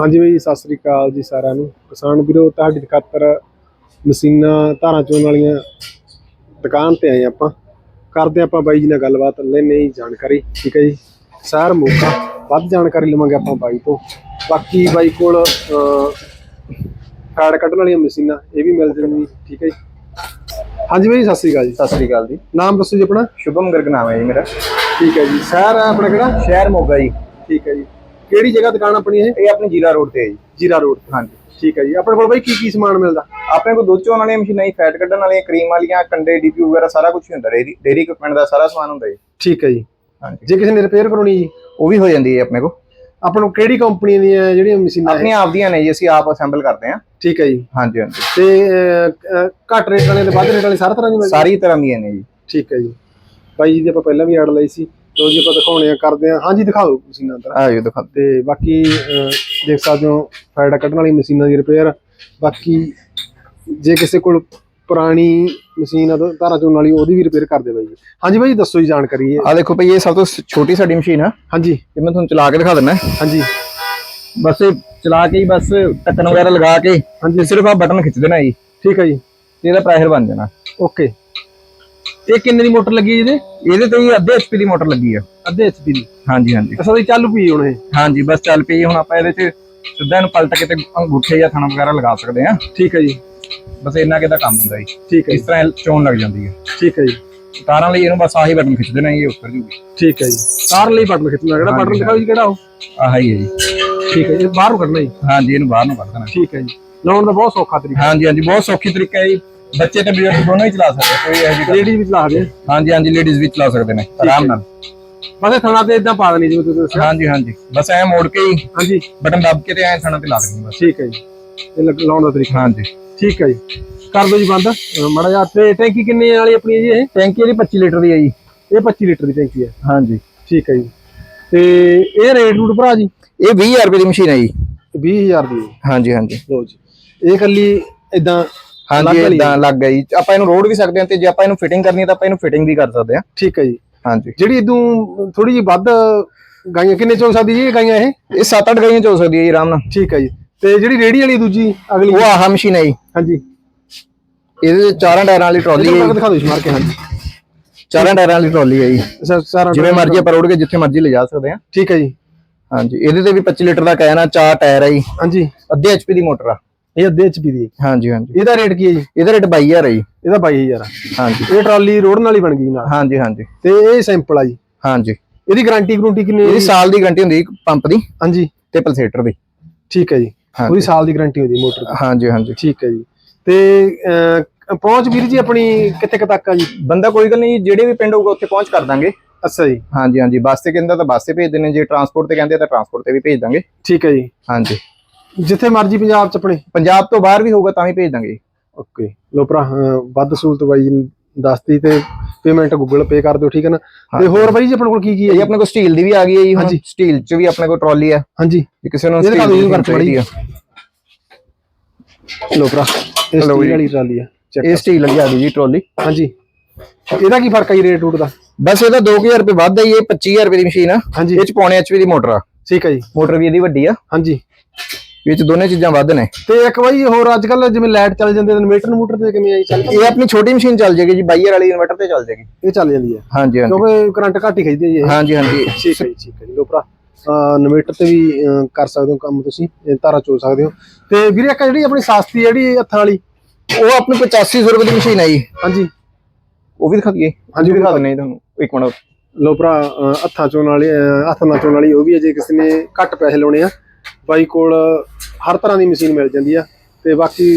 ਹਾਂਜੀ ਬਈ ਸਤਿ ਸ੍ਰੀ ਅਕਾਲ ਜੀ ਸਾਰਿਆਂ ਨੂੰ। ਕਿਸਾਨ ਵੀਰੋ ਤੁਹਾਡੀ ਖਾਤਰ ਮਸ਼ੀਨਾਂ ਧਾਰਾਂ ਚੋਣ ਵਾਲੀਆਂ ਦੁਕਾਨ ਤੇ ਆਏ ਆਪਾਂ। ਕਰਦੇ ਆਪਾਂ ਬਾਈ ਜੀ ਨਾਲ ਗੱਲਬਾਤ ਲੈਣੇ ਹੀ ਜਾਣਕਾਰੀ ਠੀਕ ਹੈ ਜੀ? ਸਾਰ ਮੌਕਾ ਵੱਧ ਜਾਣਕਾਰੀ ਲਵਾਂਗੇ ਆਪਾਂ ਬਾਈ ਤੋਂ। ਬਾਕੀ ਬਾਈ ਕੋਲ ਕਾਰਡ ਕੱਢਣ ਵਾਲੀਆਂ ਮਸ਼ੀਨਾਂ ਇਹ ਵੀ ਮਿਲ ਜਾਣਗੀਆਂ ਠੀਕ ਹੈ ਜੀ? ਹਾਂਜੀ ਬਾਈ ਸਤਿ ਸ੍ਰੀ ਅਕਾਲ ਜੀ। ਸਤਿ ਸ੍ਰੀ ਅਕਾਲ ਜੀ। ਨਾਮ ਦੱਸੋ ਜੀ ਆਪਣਾ। ਸ਼ੁਭਮ ਗਰਗ ਨਾਮ ਹੈ ਜੀ ਮੇਰਾ। ਠੀਕ ਹੈ ਜੀ। ਸ਼ਹਿਰ ਹੈ ਆਪਣਾ ਕਿਹੜਾ? ਸ਼ਹਿਰ ਮੋਗਾ ਜੀ। ਠੀਕ ਹੈ ਜੀ। ਕਿਹੜੀ ਜਗ੍ਹਾ ਦੁਕਾਨ ਆਪਣੀ ਇਹ? ਇਹ ਆਪਣੀ ਜੀਰਾ ਰੋਡ ਤੇ ਹੈ ਜੀ। ਜੀਰਾ ਰੋਡ ਹਾਂਜੀ। ਠੀਕ ਹੈ ਜੀ। ਆਪਣੇ ਕੋਲ ਬਾਈ ਕੀ ਕੀ ਸਮਾਨ ਮਿਲਦਾ? ਆਪਣੇ ਕੋਲ ਦੁੱਧ ਚੋਣ ਵਾਲੀਆਂ ਮਸ਼ੀਨਾਂ ਜੀ ਫੈਟ ਕੱਢਣ ਵਾਲੀਆਂ ਕਰੀਮ ਵਾਲੀਆਂ ਕੰਡੇ ਡੀਪੀ ਵਗੈਰਾ ਸਾਰਾ ਕੁਝ ਹੁੰਦਾ। ਡੇਰੀ ਡੇਰੀ ਇਕਵਿਪਮੈਂਟ ਦਾ ਸਾਰਾ ਸਮਾਨ ਹੁੰਦਾ ਜੀ। ਠੀਕ ਹੈ ਜੀ। ਹਾਂਜੀ। ਜੇ ਕਿਸੇ ਨੇ ਰਿਪੇਅਰ ਕਰਾਉਣੀ ਜੀ? ਉਹ ਵੀ ਹੋ ਜਾਂਦੀ ਹੈ ਆਪਣੇ ਕੋਲ। ਆਪਾਂ ਨੂੰ ਕਿਹੜੀ ਕੰਪਨੀ ਦੀਆਂ ਜਿਹੜੀਆਂ ਮਸ਼ੀਨਾਂ ਹੈ ਆਪਣੀਆਂ ਆਪਦੀਆਂ ਨੇ ਜੀ ਅਸੀਂ ਆਪ ਅਸੈਂਬਲ ਕਰਦੇ ਹਾਂ। ਠੀਕ ਹੈ ਜੀ। ਹਾਂਜੀ ਹਾਂਜੀ। ਤੇ ਘੱਟ ਰੇਟ ਵਾਲੇ ਤੇ ਵੱਧ ਰੇਟ ਵਾਲੇ ਸਾਰਾ ਤਰ੍ਹਾਂ ਦੀ ਮਿਲਦੀ ਸਾਰੀ ਤਰ੍ਹਾਂ ਦੀਆਂ ਨੇ ਜੀ। ਠੀਕ ਹੈ ਜੀ। ਬਾਈ ਜੀ ਦੀ ਆਪਾਂ ਪਹਿਲਾਂ ਵੀ ਐਡ ਲਈ ਸੀ ਤੋ ਜੀ ਆਪਾਂ ਦਿਖਾਉਣੇ ਆ ਕਰਦੇ ਆ। ਹਾਂਜੀ ਦਿਖਾਓ ਮਸ਼ੀਨਾਂ ਅੰਦਰ। ਆ ਜੀ ਦਿਖਾ ਤੇ ਬਾਕੀ ਦੇਖ ਸਕਦੇ ਹੋ ਫਾਇਦਾ ਕੱਢਣ ਵਾਲੀ ਮਸ਼ੀਨਾਂ ਦੀ ਰਿਪੇਅਰ ਬਾਕੀ ਜੇ ਕਿਸੇ ਕੋਲ ਪੁਰਾਣੀ ਮਸ਼ੀਨ ਆ ਧਾਰਾ ਚੋਣ ਵਾਲੀ ਉਹਦੀ ਵੀ ਰਿਪੇਅਰ ਕਰਦੇ ਬਾਈ ਜੀ। ਹਾਂਜੀ ਬਾਈ ਦੱਸੋ ਜੀ ਜਾਣਕਾਰੀ ਆ ਦੇਖੋ ਭਈ ਇਹ ਸਭ ਤੋਂ ਛੋਟੀ ਸਾਡੀ ਮਸ਼ੀਨ ਆ। ਹਾਂਜੀ। ਇਹ ਮੈਂ ਤੁਹਾਨੂੰ ਚਲਾ ਕੇ ਦਿਖਾ ਦਿੰਦਾ ਹਾਂਜੀ। ਬਸ ਇਹ ਚਲਾ ਕੇ ਹੀ ਬਸ ਢੱਕਣ ਵਗੈਰਾ ਲਗਾ ਕੇ ਹਾਂਜੀ। ਸਿਰਫ ਆ ਬਟਨ ਖਿੱਚ ਦੇਣਾ ਜੀ। ਠੀਕ ਹੈ ਜੀ। ਤੇ ਇਹਦਾ ਪ੍ਰੈਸ਼ਰ ਬਣ ਜਾਣਾ। ਓਕੇ। ਇਹ ਕਿੰਨੇ ਦੀ ਮੋਟਰ ਲੱਗੀ ਜਿਹਦੇ ਇਹਦੇ? ਤੇ ਹੀ ਅੱਧੇ ਐਚਪੀ ਦੀ ਮੋਟਰ ਲੱਗੀ ਆ ਅੱਧੇ ਐਚਪੀ ਦੀ? ਹਾਂਜੀ ਹਾਂਜੀ। ਅਸਾਂ ਦੀ ਚਾਲੂ ਪਈ ਹੁਣ ਇਹ? ਹਾਂਜੀ ਬਸ ਚੱਲ ਪਈ ਹੁਣ ਆਪਾਂ ਇਹਦੇ ਚ ਸਿੱਧਾ ਇਹਨੂੰ ਪਲਟ ਕੇ ਤੇ ਅੰਗੂਠੇ ਜਾਂ ਥਣਾ ਵਗੈਰਾ ਲਗਾ ਸਕਦੇ ਆ ਠੀਕ ਹੈ ਜੀ। ਬਸ ਇੰਨਾ ਕਿਦਾ ਕੰਮ ਹੁੰਦਾ ਜੀ। ਠੀਕ ਹੈ ਇਸ ਤਰ੍ਹਾਂ ਚੋਣ ਲੱਗ ਜਾਂਦੀ ਹੈ। ਠੀਕ ਹੈ ਜੀ। ਤਾਰਾਂ ਲਈ ਇਹਨੂੰ ਬਸ ਆਹੀ ਬਟਨ ਖਿੱਚ ਦੇਣਾ ਇਹ ਉੱਤਰ ਜੂਗੀ। ਠੀਕ ਹੈ ਜੀ। ਤਾਰ ਲਈ ਬਟਨ ਖਿੱਚਣਾ ਕਿਹੜਾ ਬਟਨ ਦਿਖਾਓ ਜੀ ਕਿਹੜਾ ਉਹ? ਆਹ ਹੀ ਹੈ ਜੀ। ਠੀਕ ਹੈ ਇਹ ਬਾਹਰੋਂ ਕੱਢਣਾ ਜੀ? ਹਾਂਜੀ ਇਹਨੂੰ ਬਾਹਰ ਨੂੰ ਕੱਢ ਦੇਣਾ। ਠੀਕ ਹੈ ਜੀ। ਲਾਉਣ ਦਾ ਬਹੁਤ ਸੌਖਾ ਤਰੀਕਾ। ਹਾਂਜੀ ਹਾਂਜੀ ਬਹੁਤ ਸੌਖੀ ਤਰੀਕਾ ਹੈ ਜੀ। ਬੱਚੇ ਤੇ ਬਜ਼ੁਰਗ ਦੋਨੋਂ ਹੀ ਚਲਾ ਸਕਦੇ ਕੋਈ ਇਹੋ ਜਿਹੀ ਗੱਲ ਲੇਡੀ ਵੀ ਚਲਾ ਦੇ ਹਾਂਜੀ ਹਾਂਜੀ ਲੇਡੀਜ਼ ਵੀ ਚਲਾ ਸਕਦੇ ਨੇ ਆਰਾਮ ਨਾਲ। ਬਸ ਇਹ ਥਣਾ ਤੇ ਇਦਾਂ ਪਾ ਦੇਣੀ ਜਿਵੇਂ ਤੁਸੀਂ ਦੱਸਿਆ। ਹਾਂਜੀ ਹਾਂਜੀ। ਬਸ ਐ ਮੋੜ ਕੇ ਹੀ ਹਾਂਜੀ। ਬਟਨ ਦੱਬ ਕੇ ਤੇ ਐ ਥਣਾ ਤੇ ਲਾ ਦੇਣੀ ਬਸ। ਠੀਕ ਹੈ ਜੀ। ਇਹ ਲੱਗ- ਲਾਉਣ ਦਾ ਤਰੀਕਾ। ਹਾਂਜੀ। ਠੀਕ ਹੈ ਜੀ। ਕਰ ਦਿਓ ਜੀ ਬੰਦ। ਅਹ ਮਾੜਾ ਜਿਹਾ ਤੇ ਟੈਂਕੀ ਕਿੰਨੇ ਵਾਲੀ ਆਪਣੀ ਹੈ ਜੀ ਇਹ? ਟੈਂਕੀ ਇਹਦੀ 25 ਲੀਟਰ ਦੀ ਹੈ ਜੀ। ਇਹ 25 ਲੀਟਰ ਦੀ ਟੈਂਕੀ ਹੈ। ਹਾਂਜੀ। ਠੀਕ ਹੈ ਜੀ। ਤੇ ਇਹ ਰੇਟ ਰੂਟ ਭਰਾ ਜੀ? ਇਹ 20000 ਰੁਪਏ ਦੀ ਮਸ਼ੀਨ ਹੈ ਜੀ। 20000 ਦੀ। ਹੈ ਹਾਂਜੀ ਹਾਂਜੀ। ਲੋ ਜੀ। ਇਹ ਕੱਲੀ ਇਦਾਂ ਹਾਂਜੀ ਇਦਾਂ ਲੱਗ ਗਈ ਆਪਾਂ ਇਹਨੂੰ ਰੋਡ ਵੀ ਸਕਦੇ ਹਾਂ ਤੇ ਜੇ ਆਪਾਂ ਇਹਨੂੰ ਫਿਟਿੰਗ ਕਰਨੀ ਹੈ ਤਾਂ ਆਪਾਂ ਇਹਨੂੰ ਫਿਟਿੰਗ ਵੀ ਕਰ ਸਕਦੇ ਹਾਂ। ਠੀਕ ਹੈ ਜੀ। ਹਾਂਜੀ। ਜਿਹੜੀ ਇਦੋਂ ਥੋੜੀ ਜਿਹੀ ਵੱਧ ਗਾਈਆਂ ਕਿੰਨੇ ਚੋਂ ਸਕਦੀ ਜੀ ਇਹ ਗਾਈਆਂ ਇਹ? ਇਹ 7-8 ਗਾਈਆਂ ਚ ਸਕਦੀ ਹੈ ਜੀ ਆਰਾਮ ਨਾਲ। ਠੀਕ ਹੈ ਜੀ। ਤੇ ਜਿਹੜੀ ਰੇੜੀ ਵਾਲੀ ਦੂਜੀ ਅਗਲੀ? ਉਹ ਆਹ ਮਸ਼ੀਨ ਹੈ ਜੀ। ਹਾਂਜੀ। ਇਹਦੇ ਚਾਰਾਂ ਟਾਇਰਾਂ ਵਾਲੀ ਟਰਾਲੀ ਹੈ ਜੀ। ਦਿਖਾ ਦਿਓ ਜੀ ਮਾਰ ਕੇ ਹਾਂਜੀ। ਚਾਰਾਂ ਟਾਇਰਾਂ ਵਾਲੀ ਟਰਾਲੀ ਹੈ ਜੀ। ਜਿਵੇਂ ਮਰਜ਼ੀ ਆਪਾਂ ਰੋਡ ਕੇ ਜਿੱਥੇ ਮਰਜ਼ੀ ਲਿਜਾ ਸਕਦੇ ਹਾਂ। ਠੀਕ ਹੈ ਜੀ। ਹਾਂਜੀ ਇਹਦੇ ਤੇ ਵੀ 25 ਲੀਟਰ ਦਾ ਕੈਨ ਆ ਚਾਰ ਟਾਇਰ ਹੈ ਜੀ। ਹਾਂਜੀ। ਅੱਧੇ ਐਚਪੀ ਦੀ ਮੋਟਰ ਆ। ਇਹ ਅੱਧੇ ਐਚਪੀ ਦੀ ਹੈ। ਹਾਂਜੀ ਹਾਂਜੀ। ਇਹਦਾ ਰੇਟ ਕੀ ਹੈ ਜੀ? ਇਹਦਾ ਰੇਟ 22000 ਹੈ ਜੀ। ਇਹਦਾ 22000 ਆ। ਹਾਂਜੀ। ਇਹ ਟਰਾਲੀ ਰੋਡਨ ਵਾਲੀ ਬਣ ਗਈ ਜੀ ਨਾਲ। ਹਾਂਜੀ ਹਾਂਜੀ। ਤੇ ਇਹ ਸਿੰਪਲ ਆ ਜੀ। ਹਾਂਜੀ। ਇਹਦੀ ਗਾਰੰਟੀ ਗਰੰਟੀ ਕਿੰਨੀ ਹੈ ਇਹਦੀ ਜੀ? ਸਾਲ ਦੀ ਗਾਰੰਟੀ ਹੁੰਦੀ ਪੰਪ ਦੀ। ਹਾਂਜੀ। ਤੇ ਪਲਸੇਟਰ ਦੀ। ਠੀਕ ਹੈ ਜੀ। ਹਾਂਜੀ। ਉਹਦੀ ਸਾਲ ਦੀ ਗਾਰੰਟੀ ਹੁੰਦੀ ਮੋਟਰ ਦੀ। ਹਾਂਜੀ ਹਾਂਜੀ। ਠੀਕ ਹੈ ਜੀ। ਤੇ ਅਹ, ਪਹੁੰਚ ਵੀਰ ਜੀ ਆਪਣੀ ਕਿੱਥੇ ਕੁ ਤੱਕ ਆ ਜੀ? ਬੰਦਾ ਕੋਈ ਗੱਲ ਨਹੀਂ ਜਿਹੜੇ ਵੀ ਪਿੰਡ ਹੋਊਗਾ ਉੱਥੇ ਪਹੁੰਚ ਕਰ ਦਾਂਗੇ। ਅੱਛਾ ਜੀ। ਹਾਂਜੀ ਹਾਂਜੀ। ਬੱਸ ਤੇ ਕਹਿੰਦਾ ਤਾਂ ਬੱਸ ਤੇ ਭੇਜ ਦਿੰਦੇ ਜੇ ਟਰਾਂਸਪੋਰਟ ਤੇ ਕਹਿੰਦੇ ਤਾਂ ਟਰਾਂਸਪੋਰਟ ਤੇ ਵੀ ਭੇਜ ਦਾਂਗੇ। ਠੀਕ ਹੈ ਜੀ। ਹਾਂਜੀ। ਜਿੱਥੇ ਮਰਜ਼ੀ ਪੰਜਾਬ ਚ ਆਪਣੇ। ਪੰਜਾਬ ਤੋਂ ਬਾਹਰ ਵੀ ਹੋਊਗਾ ਤਾਂ ਵੀ ਭੇਜ ਦਾਂਗੇ। ਓਕੇ। ਲੋ ਭਰਾ ਵੱਧ ਸਹੂਲਤ ਬਾਈ ਜੀ ਨੇ ਦੱਸਤੀ ਤੇ ਪੇਮੈਂਟ ਗੂਗਲ ਪੇ ਕਰ ਦਿਓ ਠੀਕ ਹੈ ਨਾ? ਤੇ ਹੋਰ ਬਾਈ ਜੀ ਆਪਣੇ ਕੋਲ ਕੀ ਕੀ ਹੈ ਇਹ ਜੀ? ਆਪਣੇ ਕੋਲ ਸਟੀਲ ਦੀ ਵੀ ਆ ਗਈ ਹੈ ਜੀ ਹੁਣ। ਹਾਂਜੀ। ਸਟੀਲ 'ਚ ਵੀ ਆਪਣੇ ਕੋਲ ਟਰਾਲੀ ਆ। ਹਾਂਜੀ। ਜੇ ਕਿਸੇ ਨੂੰ ਇਹਦੇ ਦੀ use ਕਰਕੇ ਚਾਹੀਦੀ ਆ। ਲੋ ਭਰਾ ਇਹ ਲਓ ਸਟੀਲ ਜੀ। ਵਾਲੀ ਟਰਾਲੀ ਆ। ਚੈੱਕ ਇਹ ਸਟੀਲ ਵਾਲੀ ਆ ਗਈ ਜੀ ਟਰਾਲੀ ਹਾਂਜੀ। ਇਹਦਾ ਕੀ ਫ਼ਰਕ ਹੈ ਜੀ ਰੇਟ ਰੂਟ ਦਾ? ਬਸ ਇਹਦਾ 2000 ਰੁਪਏ ਵੱਧ ਹੈ ਜੀ, ਇਹ 25000 ਰੁਪਏ ਦੀ ਮਸ਼ੀਨ ਆ। ਹਾਂਜੀ। ਇਹ 'ਚ ਪੌਣੇ ਐਚਪੀ ਦੀ ਮੋਟਰ ਆ। ਠੀਕ ਹੈ ਜੀ। ਮੋਟਰ ਵੀ ਇਹਦੀ ਵੱਡੀ ਆ। ਹਾਂਜੀ। ਇਹ 'ਚ ਦੋਨੇ ਚੀਜ਼ਾਂ ਵੱਧ ਨੇ। ਤੇ ਇੱਕ ਬਾਈ ਹੋਰ ਅੱਜ ਕੱਲ ਜਿਵੇਂ ਲਾਈਟ ਚੱਲ ਜਾਂਦੇ ਨੇ ਇਨਵੇਟਰ ਮੋਟਰ ਤੇ ਕਿਵੇਂ ਆਈ ਚੱਲ ਇਹ ਆਪਣੀ ਛੋਟੀ ਮਸ਼ੀਨ ਚੱਲ ਜਾਏਗੀ ਜੀ 22 ਵਾਲੀ ਇਨਵਰਟਰ ਤੇ ਚੱਲ ਜਾਏਗੀ ਇਹ ਚੱਲ ਜਾਂਦੀ ਹੈ। ਹਾਂਜੀ ਹਾਂਜੀ। ਕਿਉਂਕਿ ਕਰੰਟ ਘੱਟ ਹੀ ਖਿੱਚਦੀ ਹੈ ਜੀ ਇਹ। ਹਾਂਜੀ ਹਾਂਜੀ। ਠੀਕ ਹੈ ਜੀ ਠੀਕ ਹੈ ਜੀ। ਲੋ ਭਰਾ ਇਨਵੇਟਰ ਤੇ ਵੀ ਅਹ, ਕਰ ਸਕਦੇ ਹੋ ਕੰਮ ਤੁਸੀਂ ਇਹ ਧਾਰਾ ਚੋ ਸਕਦੇ ਹੋ। ਤੇ ਵੀਰੇ ਇੱਕ ਜਿਹੜੀ ਆਪਣੀ ਸਸਤੀ ਜਿਹੜੀ ਹੱਥਾਂ ਵਾਲੀ? ਉਹ ਆਪਣੀ 8500 ਰੁਪਏ ਦੀ ਮਸ਼ੀਨ ਆ ਜੀ। ਹਾਂਜੀ। ਉਹ ਵੀ ਦਿਖਾ ਦਈਏ। ਹਾਂਜੀ, ਦਿਖਾ ਦਿੰਨੇ ਤੁਹਾਨੂੰ। ਇੱਕ ਮਿੰਟ। ਲੋ ਭਰਾ ਅਹ, ਹੱਥਾਂ ਚੋਣ ਵਾਲੀ ਅਹ, ਹੱਥ ਨਾਲ ਚੋਣ ਵਾਲੀ ਉਹ ਵੀ ਹੈ ਜੇ ਕਿਸੇ ਨੇ ਘੱਟ ਪੈਸੇ ਲਾਉਣੇ ਆ। ਬਾਈ ਕੋਲ ਹਰ ਤਰ੍ਹਾਂ ਦੀ ਮਸ਼ੀਨ ਮਿਲ ਜਾਂਦੀ ਆ ਤੇ ਬਾਕੀ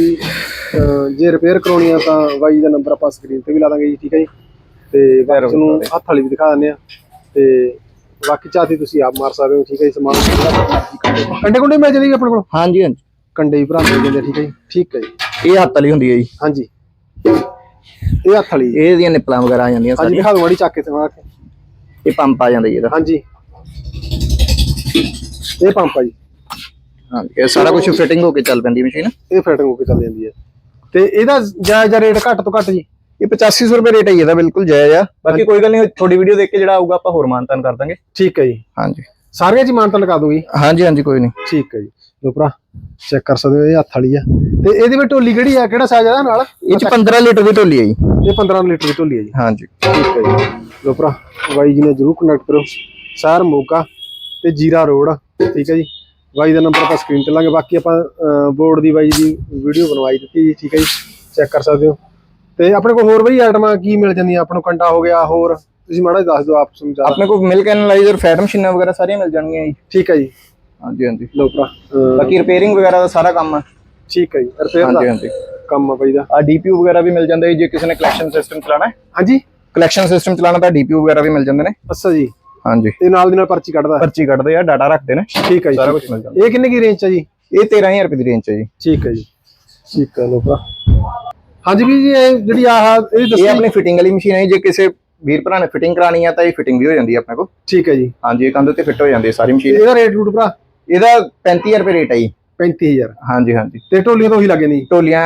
ਜੇ ਰਿਪੇਅਰ ਕਰਾਉਣੀ ਆ ਤਾਂ ਬਾਈ ਦਾ ਨੰਬਰ ਆਪਾਂ ਸਕਰੀਨ ਤੇ ਵੀ ਲਾ ਦਾਂਗੇ ਜੀ ਠੀਕ ਹੈ ਜੀ? ਤੇ ਬਾਕੀ ਤੁਹਾਨੂੰ ਹੱਥ ਵਾਲੀ ਵੀ ਦਿਖਾ ਦਿੰਦੇ ਆ। ਤੇ ਬਾਕੀ ਚਾਹਤੀ ਤੁਸੀਂ ਆਪ ਮਾਰ ਸਕਦੇ ਹੋ ਠੀਕ ਹੈ ਜੀ ਸਮਾਨ ਕੰਡੇ ਕੁੰਡੇ ਮਿਲ ਜਾਂਦੇ ਆਪਣੇ ਕੋਲ? ਹਾਂਜੀ ਹਾਂਜੀ। ਕੰਡੇ ਹੀ ਭਰਾ ਮਿਲ ਜਾਂਦੇ ਠੀਕ ਹੈ ਜੀ? ਠੀਕ ਹੈ ਜੀ। ਇਹ ਹੱਥ ਵਾਲੀ ਹੁੰਦੀ ਹੈ ਜੀ। ਹਾਂਜੀ। ਇਹ ਹੱਥ ਵਾਲੀ। ਇਹ ਦੀਆਂ ਨਿਪਲਾਂ ਵਗੈਰਾ ਆ ਜਾਂਦੀਆਂ ਹਾਂਜੀ ਸਾਰੀਆਂ। ਦਿਖਾ ਦਿਓ ਮਾੜੀ ਚੱਕ ਕੇ ਕੇ। ਇਹ ਪੰਪ ਆ ਜਾਂਦਾ ਜੀ ਇਹਦਾ। ਹਾਂਜੀ। ਇਹ ਪੰਪ ਆ ਜੀ। ਹਾਂਜੀ ਇਹ ਸਾਰਾ ਕੁਝ ਫਿਟਿੰਗ ਹੋ ਕੇ ਚੱਲ ਪੈਂਦੀ ਮਸ਼ੀਨ? ਇਹ ਫਿਟਿੰਗ ਹੋ ਕੇ ਚੱਲ ਜਾਂਦੀ ਹੈ। ਤੇ ਇਹਦਾ ਜਾਇਜ਼ ਰੇਟ ਘੱਟ ਤੋਂ ਘੱਟ ਜੀ? ਇਹ 8500 ਰੁਪਏ ਰੇਟ ਹੈ ਜੀ ਇਹਦਾ ਬਿਲਕੁਲ ਜਾਇਜ਼ ਆ। ਬਾਕੀ ਕੋਈ ਗੱਲ ਨਹੀਂ ਤੁਹਾਡੀ ਵੀਡੀਓ ਦੇਖ ਕੇ ਜਿਹੜਾ ਆਊਗਾ ਆਪਾਂ ਹੋਰ ਮਾਨਤਾਨ ਕਰ ਦਾਂਗੇ। ਠੀਕ ਹੈ ਜੀ। ਹਾਂਜੀ। ਸਾਰੀਆਂ ਚ ਮਾਨਤਾ ਲਗਾ ਦੋਗੇ ਹਾਂਜੀ ਹਾਂਜੀ ਕੋਈ ਨਹੀਂ। ਠੀਕ ਹੈ ਜੀ। ਲੋ ਭਰਾ ਚੈੱਕ ਕਰ ਸਕਦੇ ਹੋ ਇਹ ਹੱਥ ਵਾਲੀ ਆ। ਤੇ ਇਹਦੇ ਵਿੱਚ ਢੋਲੀ ਕਿਹੜੀ ਆ? ਕਿਹੜਾ ਸਾਈਜ਼ ਆ ਨਾਲ? ਇਹ ਚ 15 ਲੀਟਰ ਦੀ ਢੋਲੀ ਹੈ ਜੀ। ਇਹ 15 ਲੀਟਰ ਦੀ ਢੋਲੀ ਹੈ ਜੀ। ਹਾਂਜੀ। ਠੀਕ ਹੈ ਜੀ। ਲੋ ਭਰਾ ਬਾਈ ਜੀ ਨੇ ਜਰੂਰ ਕੰਟੈਕਟ ਕਰੋ ਸ਼ਹਿਰ ਮੋਗਾ ਤੇ ਜੀਰਾ ਰੋਡ। ਠੀਕ ਹੈ ਜੀ। ਬਾਈ ਦਾ ਨੰਬਰ ਆਪਾਂ ਸਕਰੀਨ ਤੇ ਲਾਂਗੇ। ਬਾਕੀ ਆਪਾਂ ਬੋਰਡ ਦੀ ਬਾਈ ਦੀ ਵੀਡੀਓ ਬਣਵਾਈ ਦਿੱਤੀ ਜੀ ਠੀਕ ਹੈ ਜੀ। ਚੈੱਕ ਕਰ ਸਕਦੇ ਹੋ। ਤੇ ਆਪਣੇ ਕੋਲ ਹੋਰ ਬਈ ਆਈਟਮਾਂ ਕੀ ਮਿਲ ਜਾਂਦੀਆਂ? ਆਪਾਂ ਨੂੰ ਕੰਡਾ ਹੋ ਗਿਆ ਹੋਰ ਤੁਸੀਂ ਮਾੜਾ ਦੱਸ ਦਿਓ ਆਪ ਸਮਝਾ ਆਪਣੇ ਕੋਲ ਮਿਲਕ ਐਨਾਲਾਈਜ਼ਰ ਫੈਟ ਮਸ਼ੀਨਾਂ ਵਗੈਰਾ ਸਾਰੀਆਂ ਮਿਲ ਜਾਣਗੀਆਂ ਜੀ। ਠੀਕ ਹੈ ਜੀ। ਹਾਂਜੀ ਹਾਂਜੀ। ਲੋ ਭਰਾ ਬਾਕੀ ਰਿਪੇਅਰਿੰਗ ਵਗੈਰਾ ਦਾ ਸਾਰਾ ਕੰਮ ਠੀਕ ਹੈ ਜੀ ਰਿਪੇਅਰ ਹਾਂਜੀ ਦਾ ਹਾਂਜੀ ਕੰਮ ਆ ਬਾਈ ਦਾ। ਆ ਡੀਪੀਯੂ ਵਗੈਰਾ ਵੀ ਮਿਲ ਜਾਂਦਾ ਜੀ ਜੇ ਕਿਸੇ ਨੇ ਕਲੈਕਸ਼ਨ ਸਿਸਟਮ ਚਲਾਉਣਾ ਹੈ। ਹਾਂਜੀ। ਕਲੈਕਸ਼ਨ ਸਿਸਟਮ ਚਲਾਉਣਾ ਤਾਂ ਡੀਪੀਯੂ ਵਗੈਰਾ ਵੀ ਮਿਲ ਜਾਂਦੇ ਨੇ। ਅੱਛਾ ਜੀ। ਹਾਂਜੀ। ਤੇ ਨਾਲ ਦੀ ਨਾਲ ਪਰਚੀ ਕੱਢਦਾ। ਪਰਚੀ ਕੱਢਦੇ ਆ ਡਾਟਾ ਰੱਖਦੇ ਨੇ। ਠੀਕ ਹੈ ਜੀ ਸਾਰਾ ਕੁਝ ਮਿਲ ਜਾਂਦਾ। ਇਹ ਕਿੰਨੇ ਕੀ ਰੇਂਜ ਚ ਆ ਜੀ? ਇਹ 13000 ਰੁਪਏ ਦੀ ਰੇਂਜ ਹੈ ਜੀ। ਠੀਕ ਹੈ ਜੀ। ਠੀਕ ਹੈ ਲੋ ਭਰਾ। ਹਾਂਜੀ ਵੀ ਜੀ ਇਹ ਜਿਹੜੀ ਆਹ ਇਹ ਇਹ ਦੱਸੋ ਆਪਣੀ ਫਿਟਿੰਗ ਵਾਲੀ ਮਸ਼ੀਨ ਹੈ ਜੀ, ਜੇ ਕਿਸੇ ਵੀਰ ਭਰਾ ਨੇ ਫਿਟਿੰਗ ਕਰਾਣੀ ਆ ਤਾਂ ਇਹ ਫਿਟਿੰਗ ਵੀ ਹੋ ਜਾਂਦੀ ਹੈ ਆਪਣੇ ਕੋਲ। ਠੀਕ ਹੈ ਜੀ। ਹਾਂਜੀ ਇਹ ਕੰਧ ਤੇ ਫਿੱਟ ਹੋ ਜਾਂਦੀ ਹੈ ਸਾਰੀ ਮਸ਼ੀਨ ਇਹਦਾ ਰੇਟ ਰੂਟ ਭਰਾ? ਇਹਦਾ 35000 ਰੁਪਏ ਰੇਟ ਹੈ ਜੀ। 35000 ਹਾਂਜੀ ਹਾਂਜੀ। ਤੇ ਢੋਲੀਆਂ ਤਾਂ ਉਹੀ ਲੱਗੇ ਨਹੀਂ ਢੋਲੀਆਂ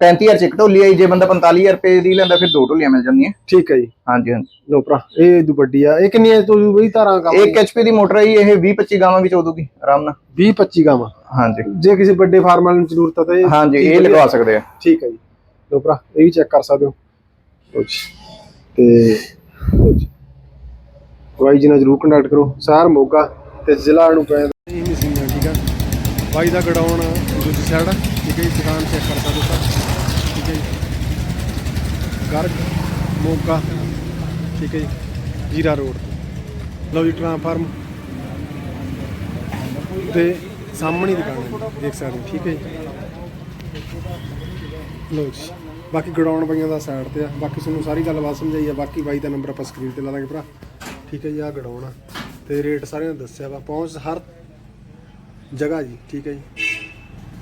35000 ਚ ਇੱਕ ਢੋਲੀ ਹੈ ਜੀ, ਬੰਦਾ 45000 ਰੁਪਏ ਦੀ ਲੈਂਦਾ ਫਿਰ ਦੋ ਢੋਲੀਆਂ ਮਿਲ ਜਾਂਦੀਆਂ। ਠੀਕ ਹੈ ਜੀ। ਹਾਂਜੀ ਹਾਂਜੀ। ਲੋ ਭਰਾ ਇਹ ਦੂ ਵੱਡੀ ਆ। ਇਹ ਕਿੰਨੀ ਹੈ ਤੋਂ ਬਈ ਧਾਰਾਂ ਕੰਮ 1 HP ਦੀ ਮੋਟਰ ਹੈ ਜੀ, ਇਹ 20 25 ਗਾਵਾਂ ਵਿੱਚ ਹੋ ਦੂਗੀ ਆਰਾਮ ਨਾਲ। 20 25 ਗਾਵਾਂ। ਹਾਂਜੀ। ਜੇ ਕਿਸੇ ਵੱਡੇ ਫਾਰਮਰ ਨੂੰ ਜ਼ਰੂਰਤ ਹੈ ਤਾਂ ਇਹ ਹਾਂਜੀ ਇਹ ਲਗਵਾ ਸਕਦੇ ਆ। ਠੀਕ ਹੈ ਜੀ। ਲੋ ਭਰਾ ਇਹ ਵੀ ਚੈੱਕ ਕਰ ਸਕਦੇ ਹੋ। ਜੀ। ਤੇ ਬਾਈ ਜੀ ਨਾਲ ਜਰੂਰ ਕੰਟੈਕਟ ਕਰੋ। ਸਾਰ ਮੋਗਾ ਤੇ ਜ਼ਿਲ੍ਹਾ ਨੂੰ ਪੈ ਇਹ ਮਸ਼ੀਨ ਠੀਕ ਆ। ਬਾਈ ਦਾ ਗਡਾਉਣ ਦੂਜੀ ਸਾਈਡ ਠੀਕ ਹੈ ਜੀ ਦੁਕਾਨ ਚੈੱਕ ਕਰ ਸਕਦੇ ਹੋ ਠੀਕ ਹੈ ਜੀ। ਗਰਗ ਮੋਗਾ। ਠੀਕ ਹੈ ਜੀ। ਜੀਰਾ ਰੋਡ ਲਓ ਜੀ, ਟ੍ਰਾਂਸਫਾਰਮ ਤੇ ਸਾਹਮਣੇ ਦੁਕਾਨ ਹੈ ਦੇਖ ਸਕਦੇ ਠੀਕ ਹੈ ਜੀ। ਲਓ ਜੀ। ਬਾਕੀ ਗਡਾਉਣ ਬਾਈਆਂ ਦਾ ਸਾਈਡ ਤੇ ਆ। ਬਾਕੀ ਤੁਹਾਨੂੰ ਸਾਰੀ ਗੱਲਬਾਤ ਸਮਝਾਈ ਆ। ਬਾਕੀ ਬਾਈ ਦਾ ਨੰਬਰ ਆਪਾਂ ਸਕਰੀਨ ਤੇ ਲਾ ਦਾਂਗੇ ਭਰਾ। ਠੀਕ ਹੈ ਜੀ ਆ ਗਡਾਉਣ ਆ। ਤੇ ਰੇਟ ਸਾਰਿਆਂ ਨੇ ਦੱਸਿਆ ਵਾ। ਪਹੁੰਚ ਹਰ ਜਗ੍ਹਾ ਜੀ। ਠੀਕ ਹੈ ਜੀ।